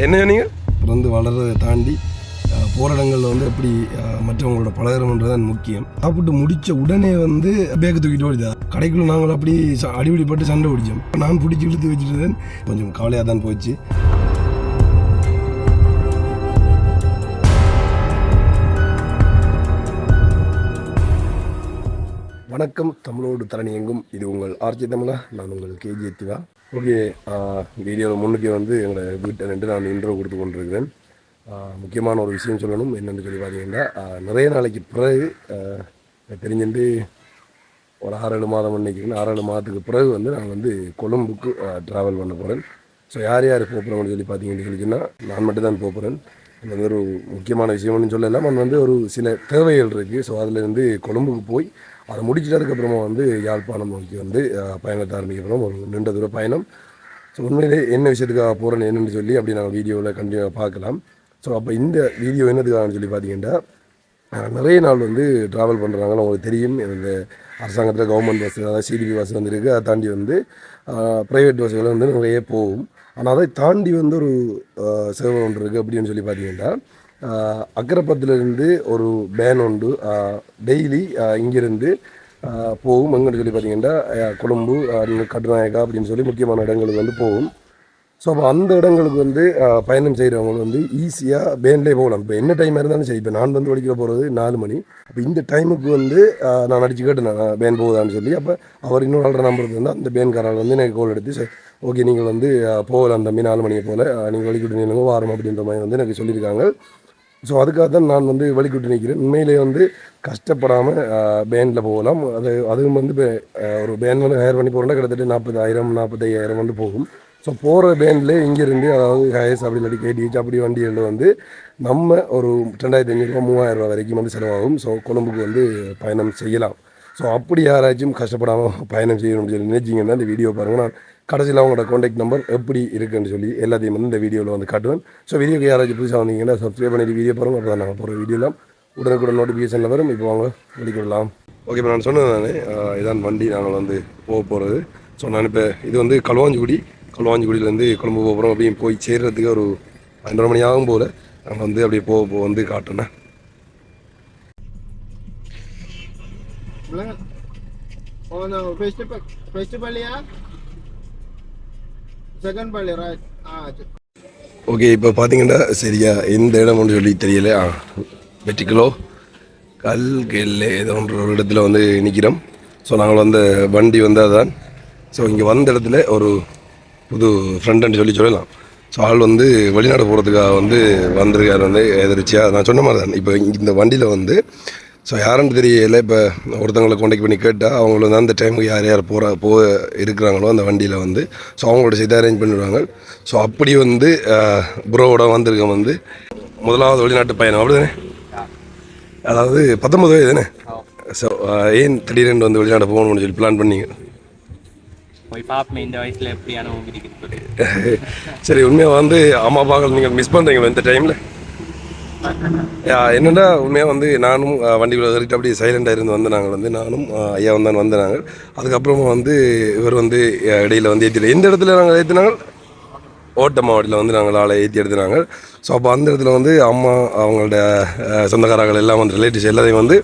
என்ன சொன்னீங்க பிறந்து வளர்றதை தாண்டி போராடங்களில் வந்து எப்படி மற்றவங்களோட பழகிறோம்ன்றதான் முக்கியம். சாப்பிட்டு முடித்த உடனே வந்து பேக்கு தூக்கிட்டு ஓடிதா கடைக்குள்ள நாங்கள் அப்படி ச- அடிபடி பட்டு சண்டை பிடிச்சோம். நான் பிடிச்சி இழுத்து வச்சுட்டு கொஞ்சம் கவலையாக தான் போச்சு. வணக்கம். தமிழோடு தரணி எங்கும் இது உங்கள் ஆர்ச்சி தமிழா நான் உங்கள் கேஜி திவா ஓகே வீடியோவில் முன்னுக்கு வந்து எங்களோட வீட்டை ரெண்டு நான் இன்ட்ரோ கொடுத்து கொண்டிருக்கிறேன். முக்கியமான ஒரு விஷயம் சொல்லணும் என்னென்னு சொல்லி பார்த்தீங்கன்னா நிறைய நாளைக்கு பிறகு தெரிஞ்சுட்டு ஒரு ஆறு ஏழு மாதம் நினைக்கிறேன். ஆறு ஏழு மாதத்துக்கு பிறகு வந்து நான் வந்து கொழும்புக்கு ட்ராவல் பண்ண போகிறேன் ஸோ யார் யார் போகிறோம்னு சொல்லி பார்த்தீங்கன்னு சொல்லிச்சுன்னா நான் மட்டும் தான் போகிறேன் அது வந்து ஒரு முக்கியமான விஷயம்னு சொல்லலாம் அது வந்து ஒரு சில தேவைகள் இருக்குது ஸோ அதில் வந்து கொழும்புக்கு போய் அதை முடிச்சிட்டதுக்கப்புறமா வந்து யாழ்ப்பாணம் நோக்கி வந்து பயணத்தை ஆரம்பிக்கப்புறம் ஒரு நீண்ட தூர பயணம். ஸோ உண்மையிலே என்ன விஷயத்துக்காக போகிறேன்னு என்னென்னு சொல்லி அப்படி நாங்கள் வீடியோவில் கண்டினியூவாக பார்க்கலாம். ஸோ அப்போ இந்த வீடியோ என்னதுக்காகன்னு சொல்லி பார்த்தீங்கன்னா நிறைய நாள் வந்து ட்ராவல் பண்ணுறாங்கன்னு உங்களுக்கு தெரியும். இந்த அரசாங்கத்தில் கவர்மெண்ட் பஸ் அதாவது சிடிபி பஸ் வந்துருக்கு. அதை தாண்டி வந்து ப்ரைவேட் பஸ்ஸுகள் வந்து நிறைய போகும். ஆனால் அதை தாண்டி வந்து ஒரு சேவை ஒன்று இருக்குது அப்படின்னு சொல்லி பார்த்தீங்கன்னா அக்கரப்பத்திலிருந்து ஒரு பேன் உண்டு. டெய்லி இங்கிருந்து போகும். எங்கன்னு சொல்லி பார்த்தீங்கன்னா கொழும்பு கட்டுநாயகா கட்டுநாயக்கா அப்படின்னு சொல்லி முக்கியமான இடங்களுக்கு வந்து போகும். ஸோ அப்போ அந்த இடங்களுக்கு வந்து பயணம் செய்கிறவங்க வந்து ஈஸியாக பேன்லேயே போகலாம். இப்போ என்ன டைம் இருந்தாலும் சரி. இப்போ நான் வந்து வடிக்கிற போகிறது நாலு மணி. அப்போ இந்த டைமுக்கு வந்து நான் அடிச்சு கேட்டேன் பேன் போகுதான்னு சொல்லி. அப்போ அவர் இன்னொரு ஆள்ற நம்பர் வந்து அந்த பேன்காரால் வந்து எனக்கு கோல் எடுத்து சரி ஓகே நீங்கள் வந்து போகலாம் தம்பி நாலு மணியை போல். நீங்கள் வலிக்கிட்டு நீங்கள் வாரம் அப்படின்ற மாதிரி வந்து எனக்கு சொல்லியிருக்காங்க. ஸோ அதுக்காக தான் நான் வந்து வழிகிட்டு நிற்கிறேன் உண்மையிலேயே வந்து கஷ்டப்படாமல் பேனில் போகலாம். அது அதுவும் வந்து இப்போ ஒரு பேன் வந்து ஹையர் பண்ணி போகிறோம்னா கிட்டத்தட்ட நாற்பதாயிரம் நாற்பத்தையாயிரம் வந்து போகும். ஸோ போகிற பேனில் இங்கேருந்து அதாவது ஹையர்ஸ் அப்படி இல்லாட்டி கேடிஹெச் அப்படி வண்டிகளில் வந்து நம்ம ஒரு ரெண்டாயிரத்தி ஐநூறுரூவா மூவாயிரம் ரூபா வரைக்கும் வந்து செலவாகும். ஸோ கொழம்புக்கு வந்து பயணம் செய்யலாம். ஸோ அப்படி யாராச்சும் கஷ்டப்படாமல் பயணம் செய்யணும்னு சொல்லி நினைச்சிங்கன்னா இந்த வீடியோ பாருங்கள் நான் கடைசியில் அவங்களோட காண்டாக்ட் நம்பர் எப்படி இருக்குன்னு சொல்லி எல்லாத்தையும் வந்து இந்த வீடியோவில் வந்து காட்டுவேன். ஸோ வீடியோக்கு யாராச்சும் புதுசாக வந்தீங்கன்னா சப்ஸ்கிரைப் பண்ணிட்டு வீடியோ பாருங்கள் அப்போ தான் நாங்கள் போகிற வீடியோலாம் உடனுக்குடன் நோட்டிஃபிகேஷனில் வரும். இப்போ வாங்க வெளிக்கிடலாம் ஓகே இப்போ நான் சொன்னேன் நான் இதான் வண்டி நாங்கள் வந்து போக போகிறது ஸோ நான் இப்போ இது வந்து களுவாஞ்சிக்குடி களுவாஞ்சிக்குடியிலேருந்து கொழும்பு போகிறோம் அப்படியே போய் சேர்கிறதுக்கு ஒரு பன்னெண்டரை மணி ஆகும் போல். நாங்கள் வந்து அப்படியே போக போக வந்து காட்டுனேன் Oh no, second Bali ya? Okay இப்போ பார்த்தீங்கன்னா சரியா எந்த இடம்னு சொல்லி தெரியல. ஆ வெட்டிக்கலோ கல் கெல்லு ஏதோ ஒன்று ஒரு இடத்துல வந்து நிற்கிறோம் ஸோ நாங்கள் வந்த வண்டி வந்தால் தான் ஸோ இங்கே வந்த இடத்துல ஒரு புது ஃப்ரெண்டுன்னு சொல்லி சொல்லலாம். ஸோ ஆள் வந்து வெளிநாடு போகிறதுக்காக வந்து வந்திருக்காரு வந்து எதிர்ச்சியாக நான் சொன்ன மாதிரி தான் இப்போ இந்த வண்டியில் வந்து ஸோ யாருன்னு தெரியல. இப்போ ஒருத்தவங்களை காண்டாக்ட் பண்ணி கேட்டால் அவங்கள வந்து அந்த டைமுக்கு யார் யார் போகிற போ இருக்கிறாங்களோ அந்த வண்டியில் வந்து ஸோ அவங்களோட சேர்த்து அரேஞ்ச் பண்ணிடுவாங்க. ஸோ அப்படி வந்து ப்ரோவோட வந்திருக்க வந்து முதலாவது வெளிநாட்டு பயணம். அப்படிதானே? அதாவது பத்தொம்பது வயது தானே? ஸோ ஏன் திடீரென்று வந்து வெளிநாடு போகணும்னு சொல்லி பிளான் பண்ணீங்க? போய் பார்ப்போம் இந்த வயசுல சரி உண்மையாக வந்து அம்மா அப்பாக்கள் நீங்கள் மிஸ் பண்ணுறீங்களா இந்த டைமில் என்னென்னா உண்மையாக வந்து நானும் அஹ், ஏறிட்டு அப்படியே சைலண்டாக இருந்து வந்து நாங்கள் வந்து நானும் ஐயா வந்தான் வந்து நாங்கள். அதுக்கப்புறமா வந்து இவர் வந்து இடையில் இடையில வந்து ஏற்றிட்டு எந்த இடத்துல நாங்கள் ஏற்றினாங்க ஓட்ட மாவட்டத்தில் வந்து நாங்கள் ஆளை ஏற்றி எடுத்துனாங்க ஸோ அப்போ அந்த இடத்துல வந்து அம்மா அவங்களோட சொந்தக்காரர்கள் எல்லாம் வந்து ரிலேட்டிவ்ஸ் எல்லாத்தையும் வந்து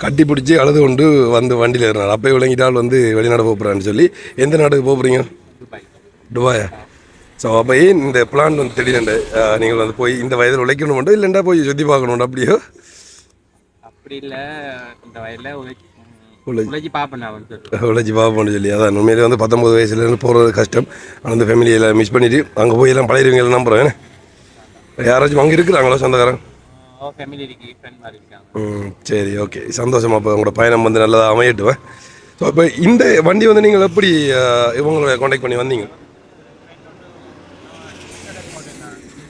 கட்டி பிடிச்சி அழுது கொண்டு வந்து வண்டியில் இருந்தாங்க அப்போ விளங்கிட்டால் வந்து வெளிநாடு போகிறான்னு சொல்லி எந்த நாட்டுக்கு போகிறீங்க துபாயா? ஸோ அப்போ இந்த பிளான் வந்து அஹ், நீங்கள் வந்து போய் இந்த வயதில் உழைக்கணும் மட்டும் இல்லைண்டா போய் சுற்றி பார்க்கணும் அப்படியோ? அப்படி இல்ல இந்த வயதுல உழைச்சி பார்ப்பேன் உழைச்சி பார்ப்போம்னு சொல்லி அதான் உண்மையிலே வந்து பத்தொம்பது வயசுலேருந்து போகிறது கஷ்டம். ஆனால் அந்த ஃபேமிலியில் மிஸ் பண்ணிவிட்டு அங்கே போய் எல்லாம் பழையவங்க எல்லாம் நம்புகிறேன் யாராச்சும் அங்கே இருக்கிறாங்களோ சொந்தக்காரன்? ம் சரி ஓகே. சந்தோஷமா இப்போ உங்களோட பயணம் வந்து நல்லா அமையட்டுவேன் ஸோ இப்போ இந்த வண்டி வந்து நீங்கள் எப்படி இவங்களை காண்டாக்ட் பண்ணி வந்தீங்க வேன் போகுது வேன் ஏர்போர்ட் அப்போ அதை எடுத்து வச்சு நான்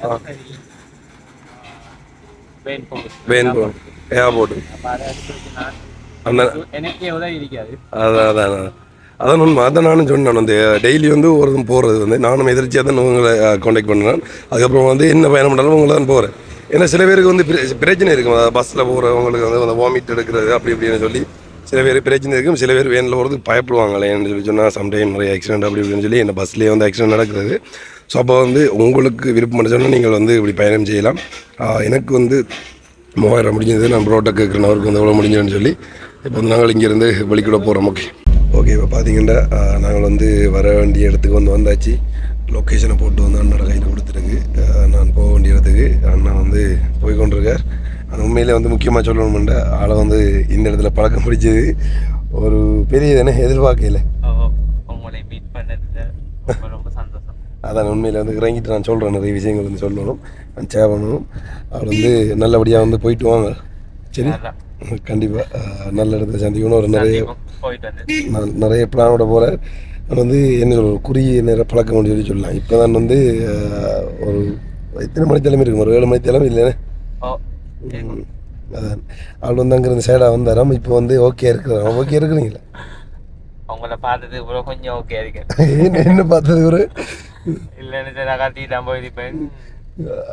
அந்த எனக்கே உதவி இருக்காது. அதான் அதான் அதான். அதான் உண்மை. அதான் நானும் சொன்னேன். வந்து டெய்லி வந்து ஒருத்தன் போகிறது வந்து நானும் எதிர்ச்சியாக தான் உங்களை காண்டாக்ட் பண்ணேன் அதுக்கப்புறம் வந்து என்ன பயணம் பண்ணாலும் உங்களை தான் போகிறேன் ஏன்னா சில பேருக்கு வந்து பிர- பிரச்சனை இருக்கும். பஸ்ஸில் போகிறவங்களுக்கு வந்து அந்த வாமிட் எடுக்கிறது அப்படி இப்படின்னு சொல்லி சில பேர் பிரச்சனை இருக்கும். சில பேர் வேனில் போகிறதுக்கு பயப்படுவாங்களேன்னு சொல்லி சொன்னால் சம்டைம் நிறைய ஆக்சிடென்ட் அப்படி இப்படின்னு சொல்லி என்ன பஸ்லேயே வந்து ஆக்சிடென்ட் நடக்கிறது. ஸோ அப்போ வந்து உங்களுக்கு விருப்பம் சொன்னால் நீங்கள் வந்து இப்படி பயணம் செய்யலாம். எனக்கு வந்து மூவாயிரம் முடிஞ்சது. நான் புரோட்டா கேட்குறவருக்கு வந்து எவ்வளோ முடிஞ்சதுன்னு சொல்லி. இப்போ வந்து நாங்கள் இங்கேருந்து வெளிக்கூட போகிறோம் ஓகே. ஓகே இப்போ பார்த்தீங்கன்னா நாங்கள் வந்து வர வேண்டிய இடத்துக்கு வந்து வந்தாச்சு. லொக்கேஷனை போட்டு வந்து அண்ணோட கையில் கொடுத்துருக்கு. நான் போக வேண்டிய இடத்துக்கு அண்ணா வந்து போய் கொண்டிருக்கார். அது உண்மையிலே வந்து முக்கியமாக சொல்லணும்னா ஆளை வந்து இந்த இடத்துல பழக்கம் பிடிச்சது. ஒரு பெரிய தானே எதிர்பார்க்கல. மீட் ரொம்ப அதான் உண்மையில் வந்து இறங்கிட்டு நான் சொல்கிறேன் நிறைய விஷயங்கள் வந்து சொல்லணும். நான் சேவணும். அவர் வந்து நல்லபடியாக வந்து போயிட்டு வாங்க. சரி. கண்டிப்பாக நல்ல இடத்துல சந்திக்கணும் ஒரு நிறைய நிறைய பிளானோட போகிறேன் நான் வந்து என்ன சொல்ற குறுகிய நேர பழக்கம் சொல்லி சொல்லலாம். இப்போ தான் வந்து ஒரு எத்தனை மணி தலைமை இருக்கும்? ஒரு ஏழு மணி தலைமை இல்லைண்ணே ஓ ம், அதான். அவள் வந்து அங்கேருந்து சைடாக வந்தாராம். இப்போ வந்து ஓகே இருக்கிறான் ஓகே இருக்கிறீங்களா? உங்களை பார்த்தது கொஞ்சம் ஓகே இருக்கு என்ன பார்த்தது ஒரு இல்லைன்னு சரி காட்டி நான் போயிருப்பேன்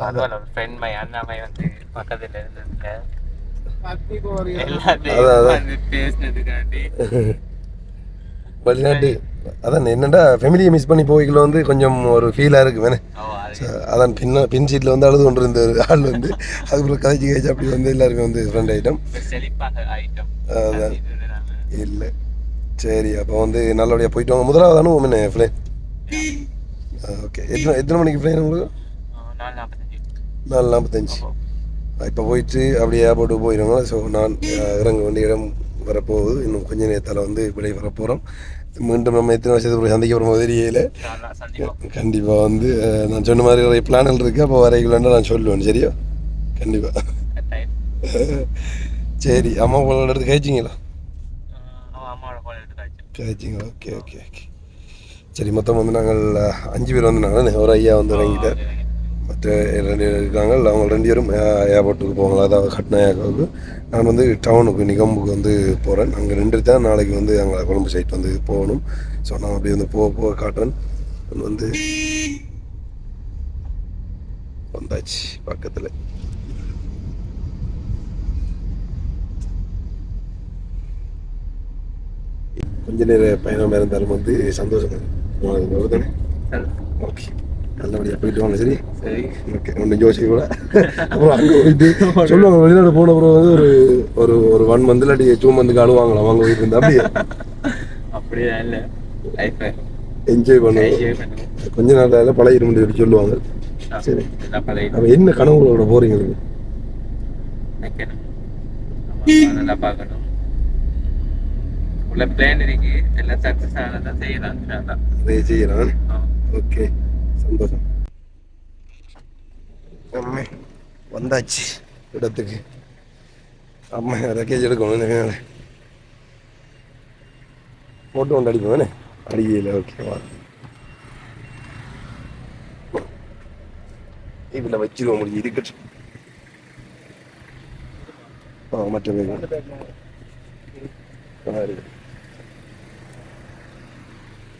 பரவாயில்ல ஃப்ரெண்ட் மை அண்ணாமை வந்து பக்கத்துல இருந்ததுல. வெளிநாட்டு அதான் என்னடா ஃபேமிலியை மிஸ் பண்ணி போய்க்குள்ள வந்து கொஞ்சம் ஒரு ஃபீலாக இருக்கு வேணே. அதான் பின்ன பின் சீட்டில் வந்து அழுது கொண்டு இருந்த ஆள் வந்து அதுக்கப்புறம் கதைச்சு கழிச்சு அப்படி வந்து எல்லாருமே வந்து ஃப்ரெண்ட் ஐட்டம் அதான். இல்லை. சரி அப்போ வந்து நல்லபடியாக போயிட்டு வாங்க. முதலாவது அனுபவம் என்ன ஓகே எத்தனை எத்தனை மணிக்கு ஃப்ளைன் உங்களுக்கு? நாலு நாற்பத்தஞ்சு. இப்போ போயிட்டு அப்படியே ஏர்போர்ட்டுக்கு போயிடுவாங்க ஸோ நான் இறங்க வேண்டிய இடம் வரப்போகுது. இன்னும் கொஞ்ச நேரத்தில் வந்து விடை வரப்போகிறோம் மீண்டும் நம்ம எத்தனை வருஷத்துக்கு சந்திக்க போகிற தெரியல. கண்டிப்பாக வந்து நான் சொன்ன மாதிரி நிறைய பிளான்கள் இருக்குது அப்போ வரைக்கலான்னு நான் சொல்லுவேன். சரியா? கண்டிப்பாக சரி அம்மா எடுத்து கழிச்சிங்களா போல எடுத்து காய்ச்சி கழிச்சிங்களா ஓகே ஓகே ஓகே சரி மொத்தம் வந்து நாங்கள் அஞ்சு பேர் வந்தாங்கன்னா நாங்கள் ஒரு ஐயா வந்து இறங்கிட்டார். மற்ற ரெண்டு பேர் இருக்காங்க. அவங்க ரெண்டு பேரும் ஏ- ஏர்போர்ட்டுக்கு போவாங்க. அதாவது கட்னாயாக்காவுக்கு நான் வந்து டவுனுக்கு நிகம்புக்கு வந்து போகிறேன் அங்கே ரெண்டு தான் நாளைக்கு வந்து அங்கே கொழம்பு சைட் வந்து போகணும். ஸோ நான் அப்படியே வந்து போக போக காட்டுறேன். வந்து வந்தாச்சு பக்கத்தில். கொஞ்ச நேர பயணம் இருந்தாலும் வந்து சந்தோஷம் ஓகே. நல்லபடியாக போயிட்டு வாங்க சரி? சரி. ஓகே ஒன்று யோசிக்க கூட. அப்புறம் அங்கே போயிட்டு சொல்லுவாங்க வெளிநாடு போன அப்புறம் வந்து ஒரு ஒரு ஒரு ஒன் மந்த் இல்லாட்டி டூ மந்த்துக்கு அழுவாங்களாம் அவங்க போயிட்டு இருந்தா அப்படியே? அப்படியே இல்லை. லைஃப்பை என்ஜாய் பண்ணுவோம். கொஞ்ச நாளால பழகிடும் சொல்லி சொல்லுவாங்க. சரி. அப்போ என்ன கனவுகளோட போறீங்க நல்லா பார்க்கணும். உள்ள பிளான் இருக்கு. எல்லாம் சக்ஸஸ் ஆனதான் செய்யலாம். அதை செய்யலாம். ஓகே. சந்தோஷம். அம்மே வந்தாச்சு. இடத்துக்கு. அம்மா ரெக்கேஜ் எடுக்கணும் ஃபோட்டோ ஒன்று அடிப்போம். அடிக்கல. ஓகேவா இதில் வச்சிருவோம் முடிஞ்சு. இருக்கட்டும் ஆ மற்ற பேர்.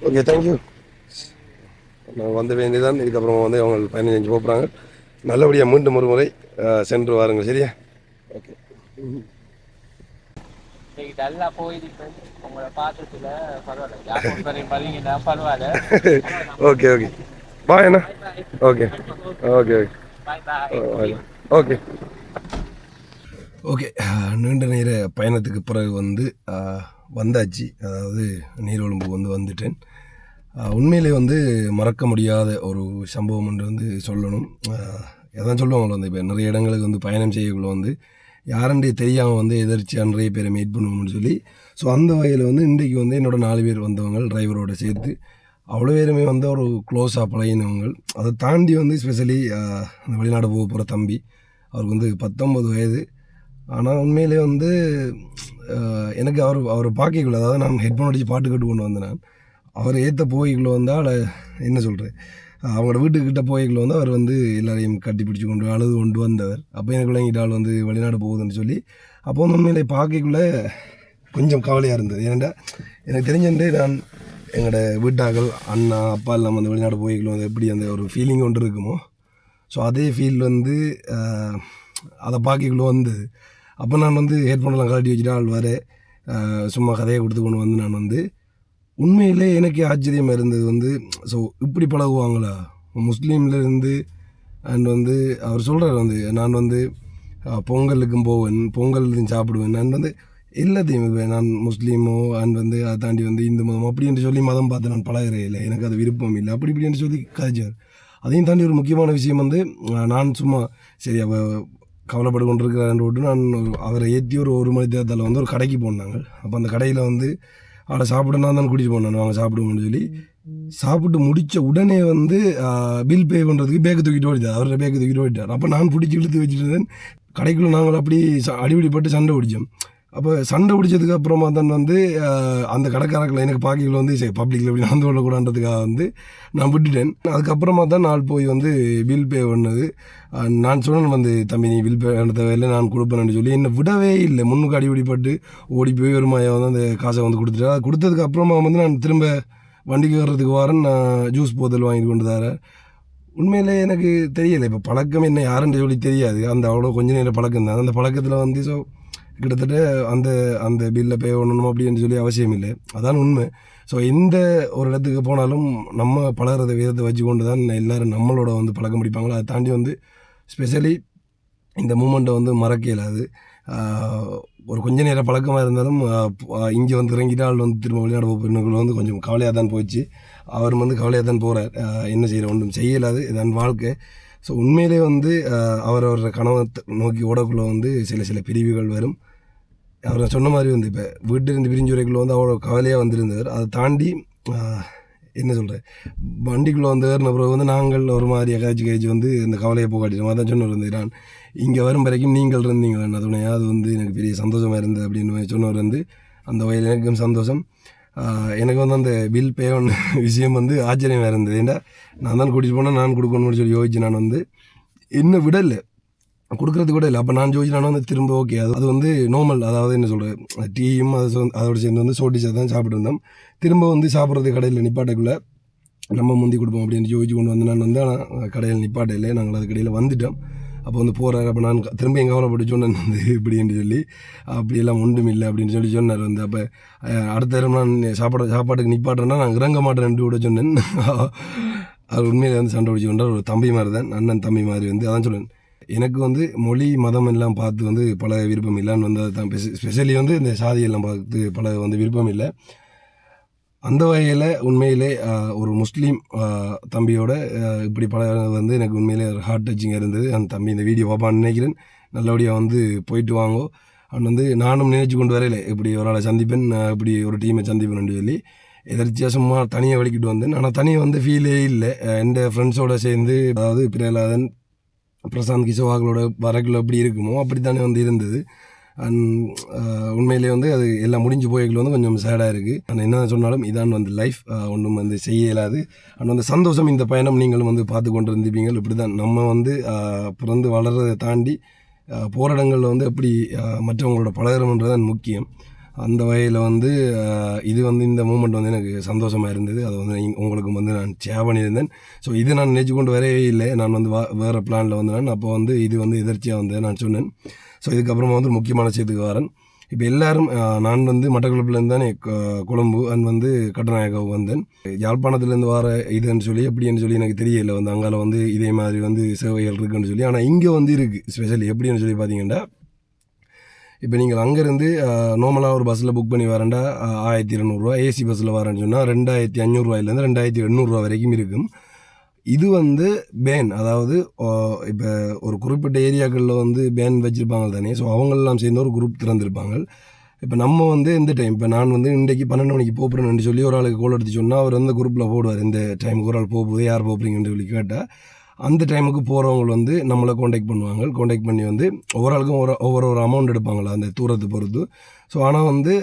ஓகே தேங்க்யூ நாங்கள் வந்த வேண்டியதான் இதுக்கப்புறம் வந்து அவங்க பயணம் செஞ்சு போகிறாங்க நல்லபடியாக மீண்டும் ஒரு முறை சென்று வாருங்கள் சரியா? ஓகே உங்களை பார்த்ததுல பரவாயில்ல. பரவாயில்ல. ஓகே ஓகே பாய் அண்ணா okay okay okay bye bye okay okay நீண்ட நேர பயணத்துக்கு பிறகு வந்து வந்தாச்சு. அதாவது நீர்வெலும்பு வந்து வந்துட்டேன். உண்மையிலே வந்து மறக்க முடியாத ஒரு சம்பவம் என்று வந்து சொல்லணும். எதான் சொல்லுவாங்களோ வந்து இப்போ நிறைய இடங்களுக்கு வந்து பயணம் செய்யக்குள்ள வந்து யாருன்றே தெரியாமல் வந்து எதிர்த்து நிறைய பேரை மீட் பண்ணுவோம்னு சொல்லி ஸோ அந்த வகையில் வந்து இன்றைக்கு வந்து என்னோட நாலு பேர் வந்தவங்க டிரைவரோட சேர்த்து அவ்வளோ பேருமே வந்து ஒரு க்ளோஸாக பழகினவங்க. அதை தாண்டி வந்து ஸ்பெஷலி அந்த வெளிநாடு போக போகிற தம்பி அவருக்கு வந்து பத்தொம்பது வயது. ஆனால் உண்மையிலே வந்து எனக்கு அவர் அவரை பார்க்கக்குள்ள அதாவது நான் ஹெட்ஃபோன் அடித்து பாட்டு கேட்டு கொண்டு வந்தேன் நான். அவர் ஏற்ற போய்களை வந்தால் என்ன சொல்கிறது அவங்களோட வீட்டுக்கிட்ட போய்களை வந்து அவர் வந்து எல்லாரையும் கட்டி பிடிச்சி கொண்டு அழுது கொண்டு வந்தவர். அப்போ எனக்கு விளங்கிட்ட ஆள் வந்து வெளிநாடு போகுதுன்னு சொல்லி அப்போ வந்து உண்மையிலே பார்க்கக்குள்ள கொஞ்சம் கவலையாக இருந்தது. ஏனென்றால் எனக்கு தெரிஞ்சுட்டு நான் எங்களோட வீட்டாக்கள் அண்ணா அப்பா எல்லாம் வந்து வெளிநாடு போய்களும் வந்து எப்படி அந்த ஒரு ஃபீலிங் ஒன்று இருக்குமோ ஸோ அதே ஃபீல் வந்து அதை பார்க்கக்குள்ள வந்தது. அப்போ நான் வந்து ஹெட்ஃபோன்லாம் கழட்டி வச்சுட்டு ஆள் வர சும்மா கதையை கொடுத்து கொண்டு வந்து நான் வந்து உண்மையிலே எனக்கு ஆச்சரியமாக இருந்தது வந்து ஸோ இப்படி பழகுவாங்களா? முஸ்லீம்லேருந்து அண்ட் வந்து அவர் சொல்கிறார் வந்து நான் வந்து பொங்கலுக்கும் போவேன் பொங்கல் சாப்பிடுவேன் நான் வந்து எல்லாத்தையும் நான் முஸ்லீமோ அண்ட் வந்து அதை தாண்டி வந்து இந்து மதம் அப்படின்னு சொல்லி மதம் பார்த்து நான் பழகிறேன் இல்லை. எனக்கு அது விருப்பம் இல்லை. அப்படி இப்படின்னு சொல்லி கதைச்சார். அதையும் தாண்டி ஒரு முக்கியமான விஷயம் வந்து நான் சும்மா சரி அவ கவலைப்பட்டு கொண்டிருக்கிறான்னு விட்டு நான் அவரை ஏற்றி ஒரு ஒரு மணி தேர்தலில் வந்து ஒரு கடைக்கு போனாங்க. அப்போ அந்த கடையில் வந்து அவளை சாப்பிட நான் தான் கூட்டிகிட்டு போனேன் வாங்க சாப்பிடுவோம்னு சொல்லி. சாப்பிட்டு முடித்த உடனே வந்து பில் பே பண்ணுறதுக்கு பேக்கு தூக்கிட்டு ஓடிட்டார் அவரோட பேக்கு தூக்கிட்டு ஓடிட்டார் அப்போ நான் பிடிச்சி இழுத்து வச்சுட்டு கடைக்குள்ளே நாங்கள் அப்படி ச- அடிபிடிப்பட்டு சண்டை பிடிச்சோம். அப்போ சண்டை பிடிச்சதுக்கு அப்புறமா தான் வந்து அந்த கடைக்காரர்களை எனக்கு பாக்கிகள் வந்து சரி பப்ளிக்கில் இப்படி நடந்து கொள்ளக்கூடாதுக்காக வந்து நான் விட்டுட்டேன். அதுக்கப்புறமா தான் நாள் போய் வந்து பில் பே பண்ணது. நான் சொன்னேன் வந்து தம்பி நீ பில் பே பண்ண தேவையில்லை நான் கொடுப்பேன்னு சொல்லி என்னை விடவே இல்லை. முன்னுக்கு அடிபிடிப்பட்டு ஓடி போய் ஒரு வந்து அந்த காசை வந்து கொடுத்துட்டு அது கொடுத்ததுக்கு அப்புறமா வந்து நான் திரும்ப வண்டிக்கு வர்றதுக்கு வரேன். நான் ஜூஸ் போதல் வாங்கிட்டு கொண்டு தரேன் உண்மையில் எனக்கு தெரியலை. இப்போ பழக்கம் என்ன யாருன்னு சொல்லி தெரியாது. அந்த அவ்வளோ கொஞ்ச நேரம் பழக்கம் தான். அந்த பழக்கத்தில் வந்து ஸோ கிட்டத்தட்ட அந்த அந்த பில்லை பே பண்ணணும் அப்படின்னு சொல்லி அவசியம் இல்லை. அதான் உண்மை. ஸோ எந்த ஒரு இடத்துக்கு போனாலும் நம்ம பழகிறத விதத்தை வச்சு கொண்டு தான் எல்லோரும் நம்மளோட வந்து பழக்கம் பிடிப்பாங்களோ அதை தாண்டி வந்து ஸ்பெஷலி இந்த மூமெண்ட்டை வந்து மறக்க இயலாது ஒரு கொஞ்ச நேரம் பழக்கமாக இருந்தாலும் இங்கே வந்து இறங்கிட்டால் வந்து திரும்ப வெளிநாடு போகிறவங்க வந்து கொஞ்சம் கவலையாக தான் போச்சு. அவர் வந்து கவலையாக தான் போகிறார் என்ன செய்கிற ஒன்றும் செய்யலாது இதான் வாழ்க்கை. ஸோ உண்மையிலே வந்து ஆஹ் அவர் அவரோட கனவை நோக்கி ஓடக்குள்ளே வந்து சில சில பிரிவுகள் வரும். அவர் சொன்ன மாதிரி வந்து இப்போ வீட்டிலிருந்து பிரிஞ்சு வரைக்குள்ள வந்து அவ்வளோ கவலையாக வந்திருந்தார். அதை தாண்டி என்ன சொல்கிறேன் வண்டிக்குள்ளே வந்து அப்புறம் பிறகு வந்து நாங்கள் ஒரு மாதிரி கழிச்சு கழிச்சு வந்து இந்த கவலையை போகாட்டிட்டோம். அதான் சொன்னவர் வந்து நான் இங்கே வரும் வரைக்கும் நீங்கள் இருந்தீங்களா? என்ன துணையா அது வந்து எனக்கு பெரிய சந்தோஷமாக இருந்தது அப்படின்னு சொன்னவர் வந்து அந்த வகையில் எனக்கும் சந்தோஷம். எனக்கு வந்து அந்த பில் பே பண்ண விஷயம் வந்து ஆச்சரியமாக இருந்தது. ஏன்டா நான் தான் கூட்டிகிட்டு போனால் நான் கொடுக்கணும்னு சொல்லி யோசிச்சு நான் வந்து என்ன விடலை. கொடுக்கறது கூட இல்லை. அப்போ நான் ஜோதினாலும் வந்து திரும்ப ஓகே அது அது வந்து நார்மல் அதாவது என்ன சொல்கிறது டீயும் அது அதோட சேர்ந்து வந்து சோட்டிச்சா தான் சாப்பிட்டு இருந்தோம். திரும்ப வந்து சாப்பிட்றது கடையில் நிப்பாட்டக்குள்ளே நம்ம முந்தி கொடுப்போம் அப்படின்னு ஜோதிச்சு கொண்டு வந்து நான் வந்து ஆனால் கடையில் நிப்பாட்ட இல்லை நாங்கள் அது கடையில் வந்துட்டோம். அப்போ வந்து போகிறார் அப்போ நான் திரும்ப எங்கள் கவலைப்பட்டு சொன்னேன் வந்து இப்படின்னு சொல்லி. அப்படியெல்லாம் ஒன்றும் இல்லை அப்படின்னு சொல்லி சொன்னார் வந்து. அப்போ அடுத்த தரம் நான் சாப்பாடு சாப்பாட்டுக்கு நிப்பாட்டுறேன்னா நான் இறங்க மாட்டேன் கூட சொன்னேன். அவர் உண்மையிலே வந்து சண்டை பிடிச்சி கொண்டார். ஒரு தம்பி மாதிரி தான். அண்ணன் தம்பி மாதிரி வந்து அதான் சொல்லுவேன் எனக்கு வந்து மொழி மதம் எல்லாம் பார்த்து வந்து பல விருப்பம் இல்லைன்னு வந்து தான் ஸ்பெஷலி வந்து இந்த சாதியெல்லாம் பார்த்து பல வந்து விருப்பம் இல்லை. அந்த வகையில் உண்மையிலே ஒரு முஸ்லீம் தம்பியோட இப்படி பல வந்து எனக்கு உண்மையிலே ஒரு ஹார்ட் டச்சிங்காக இருந்தது. அந்த தம்பி இந்த வீடியோ பார்ப்பான்னு நினைக்கிறேன். நல்லபடியாக வந்து போயிட்டு வாங்கோ. அண்ட் வந்து நானும் நினைச்சு கொண்டு வரையில இப்படி ஒரு ஆளை சந்திப்பேன் இப்படி ஒரு டீமை சந்திப்பேன் சொல்லி எதர்ச்சியாக சும்மா தனியாக வலிக்கிட்டு வந்தேன். ஆனால் தனியாக வந்து ஃபீலே இல்லை. என் ஃப்ரெண்ட்ஸோடு சேர்ந்து அதாவது பிரகலாதன் பிரசாந்த் கிஷோவாகளோட வரகுல எப்படி இருக்குமோ அப்படி தானே வந்து இருந்தது. அண்ட் உண்மையிலே வந்து அது எல்லாம் முடிஞ்சு போய்கள் வந்து கொஞ்சம் சேடாக இருக்குது ஆனால் என்ன சொன்னாலும் இதான் வந்து லைஃப் ஒன்றும் வந்து செய்ய இயலாது. அண்ட் வந்து சந்தோஷம் இந்த பயணம் நீங்களும் வந்து பார்த்து கொண்டு இருந்திருப்பீங்க இப்படி தான் நம்ம வந்து பிறந்து வளர்றதை தாண்டி போராடங்களில் வந்து எப்படி மற்றவங்களோட பழகிறோம்ன்றது தான் முக்கியம். அந்த வகையில் வந்து இது வந்து இந்த மூமெண்ட் வந்து எனக்கு சந்தோஷமாக இருந்தது. அதை வந்து உங்களுக்கு வந்து நான் ஷேர் பண்ணியிருந்தேன். ஸோ இது நான் நினச்சி கொண்டு வரவே இல்லை. நான் வந்து வா வேறு பிளானில் வந்து நான் அப்போ வந்து இது வந்து எதிர்ச்சியாக வந்து நான் சொன்னேன். ஸோ இதுக்கப்புறமா வந்து முக்கியமான விஷயத்துக்கு வரேன். இப்போ எல்லாரும் நான் வந்து மட்டக்களப்புலேருந்து தானே கொழும்பு அண்ட் வந்து கட்டநாயகம் வந்தேன். யாழ்ப்பாணத்துலேருந்து வர இதுன்னு சொல்லி எப்படின்னு சொல்லி எனக்கு தெரியல. வந்து அங்கால வந்து இதே மாதிரி வந்து சேவைகள் இருக்குன்னு சொல்லி. ஆனால் இங்கே வந்து இருக்குது ஸ்பெஷலி எப்படின்னு சொல்லி பார்த்தீங்கன்னா இப்போ நீங்கள் அங்கேருந்து நார்மலாக ஒரு பஸ்ஸில் புக் பண்ணி வரேன்டா ஆயிரத்தி இரநூறுவா ஏசி பஸ்ஸில் வரேன்னு சொன்னால் ரெண்டாயிரத்தி அஞ்சூறுவாயிலேருந்து ரெண்டாயிரத்தி எண்ணூறுரூவா வரைக்கும் இருக்கும். இது வந்து பேன் அதாவது இப்போ ஒரு குறிப்பிட்ட ஏரியாக்களில் வந்து பேன் வச்சுருப்பாங்க தானே ஸோ அவங்களெல்லாம் சேர்ந்து ஒரு குரூப் திறந்திருப்பாங்க. இப்போ நம்ம வந்து இந்த டைம் இப்போ நான் வந்து இன்றைக்கு பன்னெண்டு மணிக்கு போகிறேன்னு சொல்லி ஒரு ஆளுக்கு கோல் எடுத்து சொன்னால் அவர் வந்து குரூப்பில் போடுவார். இந்த டைமுக்கு ஒரு ஆள் போகுது யார் போகிறீங்கன்னு சொல்லி கேட்டால் அந்த டைமுக்கு போகிறவங்க வந்து நம்மளை காண்டாக்ட் பண்ணுவாங்க. காண்டாக்ட் பண்ணி வந்து ஒவ்வொரு ஆளுக்கும் ஒரு ஒவ்வொரு ஒரு அமௌண்ட் எடுப்பாங்களா அந்த தூரத்தை பொறுத்து. ஸோ ஆனால் வந்து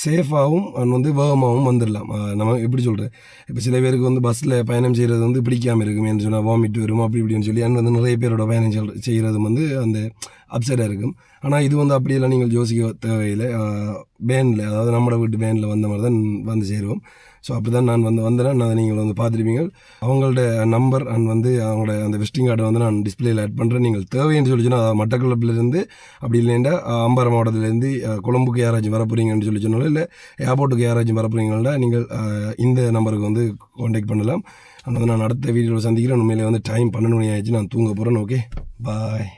சேஃபாகவும் அண்ட் வந்து வேகமாகவும் வந்துடலாம் நம்ம எப்படி சொல்கிறேன் இப்போ சில பேருக்கு வந்து பஸ்ஸில் பயணம் செய்கிறது வந்து பிடிக்காமல் இருக்குமேன்னு சொன்னால் வாமிட் வரும் அப்படி இப்படின்னு சொல்லி அண்ட் வந்து நிறைய பேரோட பயணம் செல் செய்கிறது வந்து அந்த அப்செட்டாக இருக்கும். ஆனால் இது வந்து அப்படியெல்லாம் நீங்கள் யோசிக்க தேவையில்லை. பேனில் அதாவது நம்மளோட வீட்டு பேனில் வந்த மாதிரி தான் வந்து சேருவோம். ஸோ அப்படி தான் நான் வந்து வந்தேன் அதை நீங்கள் வந்து பார்த்துருப்பீங்க. அவங்களோட நம்பர் அண்ட் வந்து அவங்களோட அந்த விசிட்டிங் கார்டை வந்து நான் டிஸ்பிளேயில் ஆட் பண்ணுறேன் நீங்கள் தேவைன்னு சொல்லி சொன்னால் அதாவது மட்டக்களப்பிலேருந்து அப்படி இல்லைன்னா அம்பாறை மாவட்டத்திலேருந்து கொழம்புக்கு யாராச்சும் வர போகிறீங்கன்னு சொல்லி சொன்னாலும் இல்லை ஏர்போர்ட்டுக்கு யாராச்சும் வர போகிறீங்கன்னா நீங்கள் இந்த நம்பருக்கு வந்து காண்டாக்ட் பண்ணலாம். வந்து நான் அடுத்த வீடியோவில் சந்திக்கிறேன். உண்மையிலே வந்து டைம் பன்னெண்டு மணி ஆயிடுச்சு. நான் தூங்க போகிறேன் ஓகே பாய்